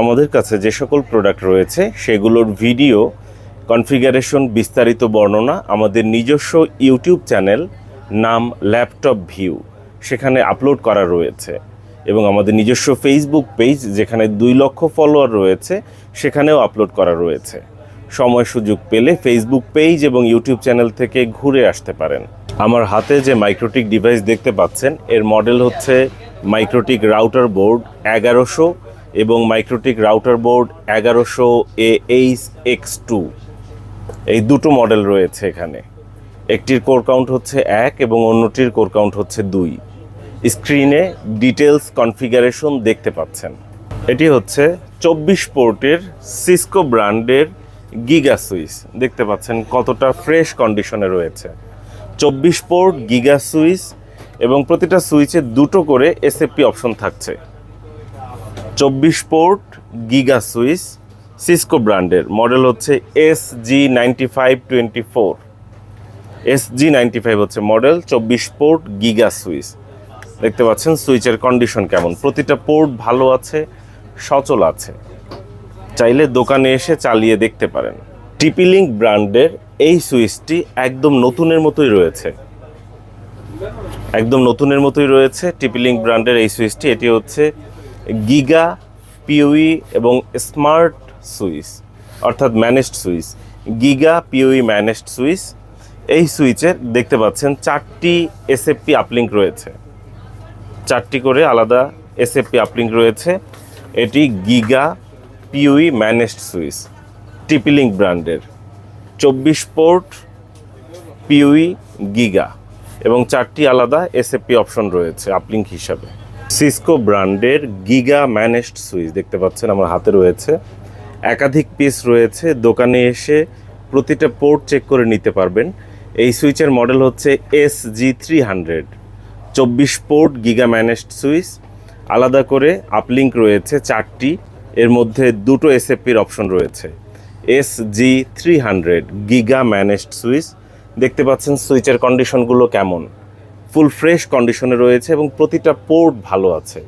আমাদের কাছে যে সকল প্রোডাক্ট রয়েছে, সেগুলোর ভিডিও কনফিগারেশন বিস্তারিত বর্ণনা, আমাদের নিজস্ব ইউটিউব চ্যানেল নাম ল্যাপটপ ভিউ সেখানে আপলোড করা রয়েছে। এবং আমাদের নিজস্ব ফেসবুক পেজ যেখানে দুই লক্ষ ফলোয়ার রয়েছে, সেখানেও আপলোড করা রয়েছে। সময় সুযোগ পেলে ফেসবুক পেজ এবং ইউটিউব চ্যানেল থেকে ঘুরে আসতে পারেন। আমার হাতে যে মাইক্রোটিক ডিভাইস দেখতে পাচ্ছেন, এর মডেল হচ্ছে মাইক্রোটিক রাউটার বোর্ড এগারোশো এবং মাইক্রোটিক রাউটার বোর্ড এগারোশো এ এইচ এক্স টু। এই দুটো মডেল রয়েছে এখানে। একটির কোর কাউন্ট হচ্ছে এক এবং অন্যটির কোর কাউন্ট হচ্ছে দুই। স্ক্রিনে ডিটেলস কনফিগারেশন দেখতে পাচ্ছেন। এটি হচ্ছে চব্বিশ পোর্টের সিসকো ব্র্যান্ডের গিগা সুইচ দেখতে পাচ্ছেন কতটা ফ্রেশ কন্ডিশনে রয়েছে। চব্বিশ পোর্ট গিগা সুইচ এবং প্রতিটা সুইচে দুটো করে এসএফপি অপশন থাকছে। চব্বিশ পোর্ট গিগা সুইচ সিসকো ব্র্যান্ডের। মডেল হচ্ছে S G ninety five twenty four. S G ninety five হচ্ছে মডেল, চব্বিশ পোর্ট গিগা সুইচ। দেখতে পাচ্ছেন সুইচের কন্ডিশন কেমন। প্রতিটা পোর্ট ভালো আছে, সচল আছে। চাইলে দোকানে এসে চালিয়ে দেখতে পারেন। টিপিলিঙ্ক ব্র্যান্ডের এই সুইচটি একদম নতুনের মতোই রয়েছে। একদম নতুনের মতোই রয়েছে টিপিলিঙ্ক ব্র্যান্ডের এই সুইচটি। এটি হচ্ছে গিগা পিউই এবং স্মার্ট সুইচ, অর্থাৎ managed switch. Giga PoE managed switch, এই সুইচের দেখতে পাচ্ছেন চারটি এসএফপি আপলিঙ্ক রয়েছে। চারটি করে আলাদা এসএফপি আপলিঙ্ক রয়েছে। এটি giga PoE managed switch TP Link ব্র্যান্ডের। চব্বিশ পোর্ট পিউই গিগা এবং চারটি আলাদা এসএফপি অপশন রয়েছে আপলিঙ্ক হিসাবে। সিসকো ব্র্যান্ডের গিগা ম্যানেজড সুইচ দেখতে পাচ্ছেন, আমার হাতে রয়েছে। একাধিক পিস রয়েছে, দোকানে এসে প্রতিটা পোর্ট চেক করে নিতে পারবেন। এই সুইচের মডেল হচ্ছে এস জি থ্রি হান্ড্রেড চব্বিশ পোর্ট গিগা ম্যানেজড সুইচ আলাদা করে আপলিঙ্ক রয়েছে চারটি, এর মধ্যে দুটো এসএফপির অপশন রয়েছে। S G three hundred giga managed switch দেখতে পাচ্ছেন সুইচের কন্ডিশনগুলো কেমন? ফুল ফ্রেশ কন্ডিশনে রয়েছে এবং প্রতিটা পোর্ট ভালো আছে।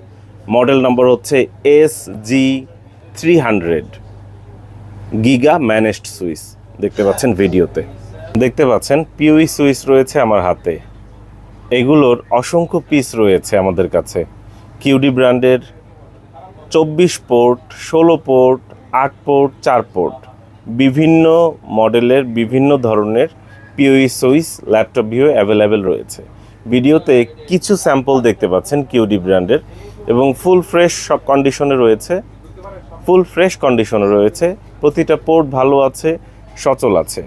মডেল নম্বর হচ্ছে S G three hundred giga managed switch দেখতে পাচ্ছেন ভিডিওতে। দেখতে পাচ্ছেন পিউই সুইচ রয়েছে আমার হাতে। এগুলোর অসংখ্য পিস রয়েছে আমাদের কাছে। কিউডি ব্র্যান্ডের চব্বিশ পোর্ট, ষোলো পোর্ট, আট পোর্ট, চার পোর্ট। বিভিন্ন মডেলের বিভিন্ন ধরনের PoE switch laptop view available রয়েছে। ভিডিওতে কিছু স্যাম্পল দেখতে পাচ্ছেন কিউডি ব্র্যান্ডের এবং ফুল ফ্রেশ সব কন্ডিশনে রয়েছে। ফুল ফ্রেশ কন্ডিশনে রয়েছে। প্রতিটা পোর্ট ভালো আছে, সচল আছে।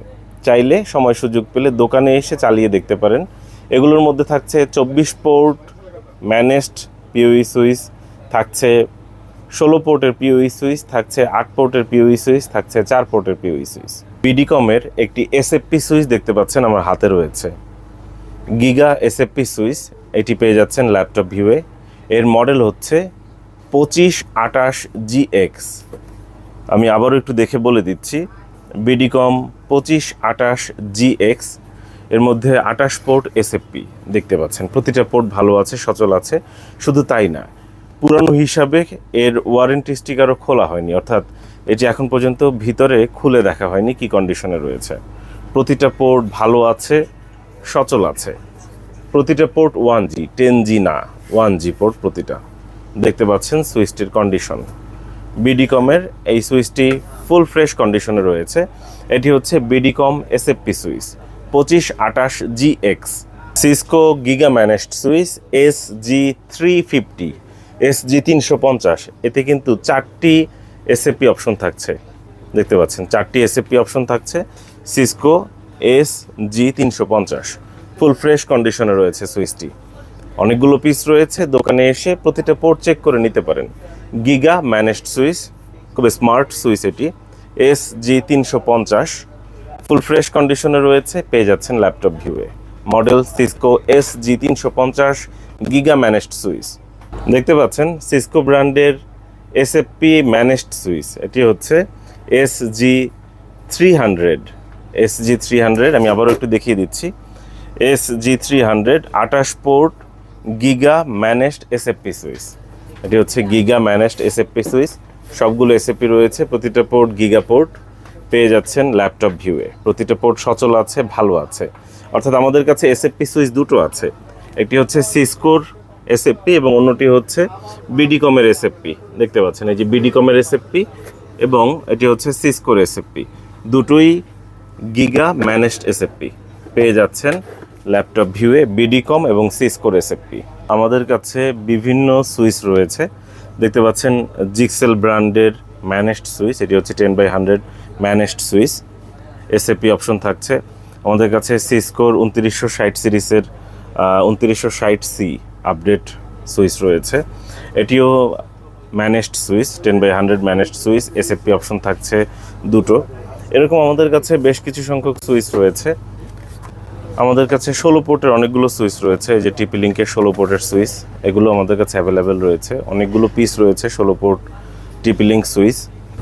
চাইলে সময় সুযোগ পেলে দোকানে এসে চালিয়ে দেখতে পারেন। এগুলোর মধ্যে থাকছে চব্বিশ পোর্ট ম্যানেজড পিওই সুইচ থাকছে ষোলো পোর্টের পিওই সুইচ থাকছে আট পোর্টের পিওই সুইচ থাকছে চার পোর্টের পিওই সুইচ বিডিকমের একটি এসএফপি সুইচ দেখতে পাচ্ছেন আমার হাতে রয়েছে। গিগা এসএফপি সুইচ এটি পেয়ে যাচ্ছেন ল্যাপটপ ভিউয়ে এর মডেল হচ্ছে পঁচিশ আটাশ জি এক্স আমি আবারও একটু দেখে বলে দিচ্ছি বিডিকম পঁচিশ আটাশ জি এক্সের মধ্যে আটাশ পোর্ট এসএফপি দেখতে পাচ্ছেন। প্রতিটা পোর্ট ভালো আছে, সচল আছে, শুধু তাই না, পুরানো হিসাবে এর ওয়ারেন্টি স্টিকারও খোলা হয়নি। অর্থাৎ এটি এখন পর্যন্ত ভিতরে খুলে দেখা হয়নি, কি কন্ডিশনে রয়েছে। প্রতিটা পোর্ট ভালো আছে সচল আছে। প্রতিটা port one G ten G না ওয়ান জি পোর্ট প্রতিটা। দেখতে পাচ্ছেন সুইচটির কন্ডিশন বিডিকমের এই সুইচটি ফুল ফ্রেশ কন্ডিশনে রয়েছে। এটি হচ্ছে বিডিকম এসএফপি সুইচ, পঁচিশ আটাশ G X Cisco giga managed switch S G three fifty S G তিনশো পঞ্চাশ। এতে কিন্তু চারটি এসএফপি অপশন থাকছে। দেখতে পাচ্ছেন, চারটি এসএফপি অপশন থাকছে সিসকো এস জি তিনশো পঞ্চাশ ফুল ফ্রেশ কন্ডিশনে রয়েছে সুইচটি। অনেকগুলো পিস রয়েছে, দোকানে এসে প্রতিটা পোর্ট চেক করে নিতে পারেন। গিগা ম্যানেজড সুইচ খুবই স্মার্ট সুইচ এটি। এস জি তিনশো পঞ্চাশ ফুল ফ্রেশ কন্ডিশনে রয়েছে, পেয়ে যাচ্ছেন ল্যাপটপ ভিউয়ে মডেল সিসকো এস জি তিনশো পঞ্চাশ গিগা ম্যানেজড সুইচ। দেখতে পাচ্ছেন সিসকো ব্র্যান্ডের এসএফপি ম্যানেজড সুইচ। এটি হচ্ছে S G three hundred S G three hundred আমি আবারও একটু দেখিয়ে দিচ্ছি। এস জি থ্রি হান্ড্রেড আঠাশ port giga managed SFP switch এটি হচ্ছে গিগা ম্যানেজড এসএফপি সুইচ সবগুলো এসএপি রয়েছে, প্রতিটা পোর্ট গিগা পোর্ট পেয়ে যাচ্ছেন ল্যাপটপ ভিউয়ে প্রতিটা পোর্ট সচল আছে, ভালো আছে। অর্থাৎ আমাদের কাছে এসএপি সুইচ দুটো আছে। একটি হচ্ছে সিসকোর এসএফপি এবং অন্যটি হচ্ছে বিডিকমের এসএফপি দেখতে পাচ্ছেন, এই যে বিডিকমের এসএফপি এবং এটি হচ্ছে সিসকোর এসএফপি দুটোই গিগা ম্যানেজড এসএফপি পেয়ে যাচ্ছেন ল্যাপটপ ভিউয়ে বিডিকম এবং সিসকোর এসএফপি আমাদের কাছে বিভিন্ন সুইচ রয়েছে। দেখতে পাচ্ছেন জিক্সেল ব্র্যান্ডের ম্যানেজড সুইচ, এটি হচ্ছে ten by hundred managed switch. SFP option থাকছে। আমাদের কাছে সিসকোর উনত্রিশশো ষাট সিরিজের উনত্রিশশো ষাট সি আপডেট সুইচ রয়েছে। এটিও managed switch, ten by hundred managed switch SFP option থাকছে দুটো। এরকম আমাদের কাছে বেশ কিছু সংখ্যক সুইচ রয়েছে। আমাদের কাছে ষোলো পোর্টের অনেকগুলো সুইচ রয়েছে, এই যে টিপি লিঙ্কের ষোলো পোর্টের সুইচ, এগুলো আমাদের কাছে অ্যাভেলেবেল রয়েছে। অনেকগুলো পিস রয়েছে ষোলো পোর্ট টিপি লিঙ্ক সুইচ।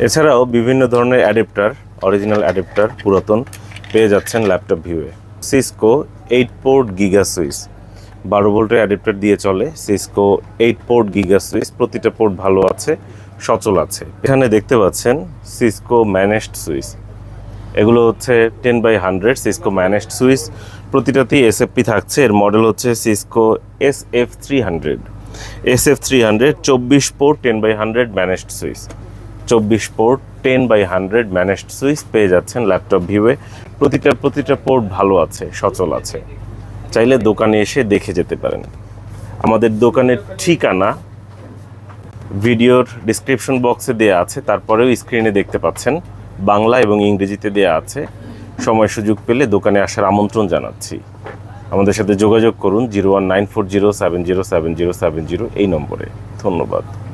এছাড়াও বিভিন্ন ধরনের অ্যাডেপ্টার অরিজিনাল অ্যাডেপ্টার পুরাতন, পেয়ে যাচ্ছেন laptop ভিউয়ে Cisco eight port giga switch, বারো ভোল্টের অ্যাডাপ্টার দিয়ে চলে। Cisco eight port giga switch, প্রতিটা পোর্ট ভালো আছে, সচল আছে। এখানে দেখতে পাচ্ছেন সিসকো ম্যানেজড সুইচ। এগুলো হচ্ছে ten by hundred Cisco managed switch প্রতিটাতেই SFP থাকছে। এর মডেল হচ্ছে Cisco S F three hundred S F three hundred চব্বিশ port ten by hundred managed switch চব্বিশ port ten by hundred managed switch পেয়ে যাচ্ছেন laptop ভিউয়ে প্রতিটা প্রতিটা পোর্ট ভালো আছে, সচল আছে। চাইলে দোকানে এসে দেখে যেতে পারেন। আমাদের দোকানের ঠিকানা ভিডিওর ডিসক্রিপশন বক্সে দেওয়া আছে। তারপরেও স্ক্রিনে দেখতে পাচ্ছেন। বাংলা এবং ইংরেজিতে দেওয়া আছে। সময় সুযোগ পেলে দোকানে আসার আমন্ত্রণ জানাচ্ছি। আমাদের সাথে যোগাযোগ করুন zero one nine four zero seven zero seven zero seven zero এই নম্বরে। ধন্যবাদ।